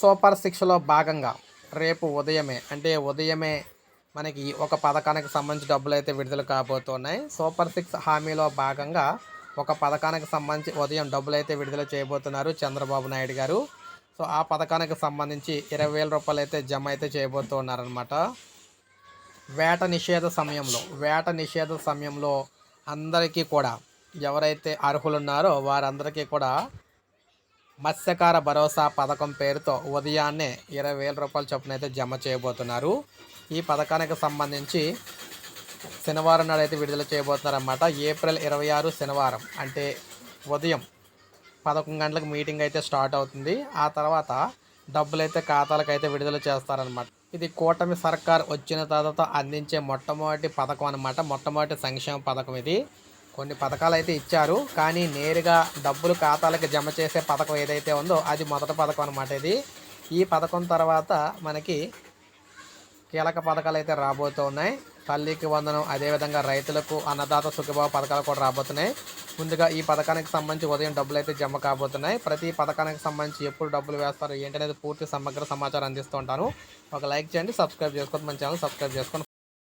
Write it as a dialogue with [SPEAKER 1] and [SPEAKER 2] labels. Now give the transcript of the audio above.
[SPEAKER 1] Super సిక్స్లో భాగంగా రేపు ఉదయమే అంటే ఉదయమే మనకి ఒక పథకానికి సంబంధించి డబ్బులు అయితే విడుదల కాబోతున్నాయి. సూపర్ సిక్స్ హామీలో భాగంగా ఒక పథకానికి సంబంధించి ఉదయం డబ్బులు అయితే విడుదల చేయబోతున్నారు చంద్రబాబు నాయుడు గారు. సో ఆ పథకానికి సంబంధించి ఇరవై వేల రూపాయలు అయితే జమ అయితే చేయబోతున్నారనమాట వేట నిషేధ సమయంలో వేట నిషేధ సమయంలో అందరికీ కూడా ఎవరైతే అర్హులున్నారో వారందరికీ కూడా మత్స్యకార భరోసా పథకం పేరుతో ఉదయాన్నే ఇరవై వేల రూపాయల చొప్పున అయితే జమ చేయబోతున్నారు. ఈ పథకానికి సంబంధించి శనివారం నాడు అయితే విడుదల చేయబోతున్నారన్నమాట. ఏప్రిల్ ఇరవై ఆరు శనివారం అంటే ఉదయం పదకొండు గంటలకు మీటింగ్ అయితే స్టార్ట్ అవుతుంది. ఆ తర్వాత డబ్బులు అయితే ఖాతాలకు అయితే విడుదల చేస్తారనమాట ఇది కూటమి సర్కార్ వచ్చిన తర్వాత అందించే మొట్టమొదటి పథకం అనమాట మొట్టమొదటి సంక్షేమ పథకం ఇది. కొన్ని పథకాలు అయితే ఇచ్చారు కానీ నేరుగా డబ్బులు ఖాతాలకు జమ చేసే పథకం ఏదైతే ఉందో అది మొదటి పథకం అనమాట ఇది. ఈ పథకం తర్వాత మనకి కీలక పథకాలు అయితే రాబోతూ ఉన్నాయి. తల్లికి వందనం అదేవిధంగా రైతులకు అన్నదాత సుఖభావ పథకాలు కూడా రాబోతున్నాయి. ముందుగా ఈ పథకానికి సంబంధించి ఉదయం డబ్బులు అయితే జమ కాబోతున్నాయి. ప్రతి పథకానికి సంబంధించి ఎప్పుడు డబ్బులు వేస్తారు ఏంటనేది పూర్తి సమగ్ర సమాచారం అందిస్తూ ఉంటాను. ఒక లైక్ చేయండి సబ్స్క్రైబ్ చేసుకోండి మన ఛానల్ సబ్స్క్రైబ్ చేసుకొని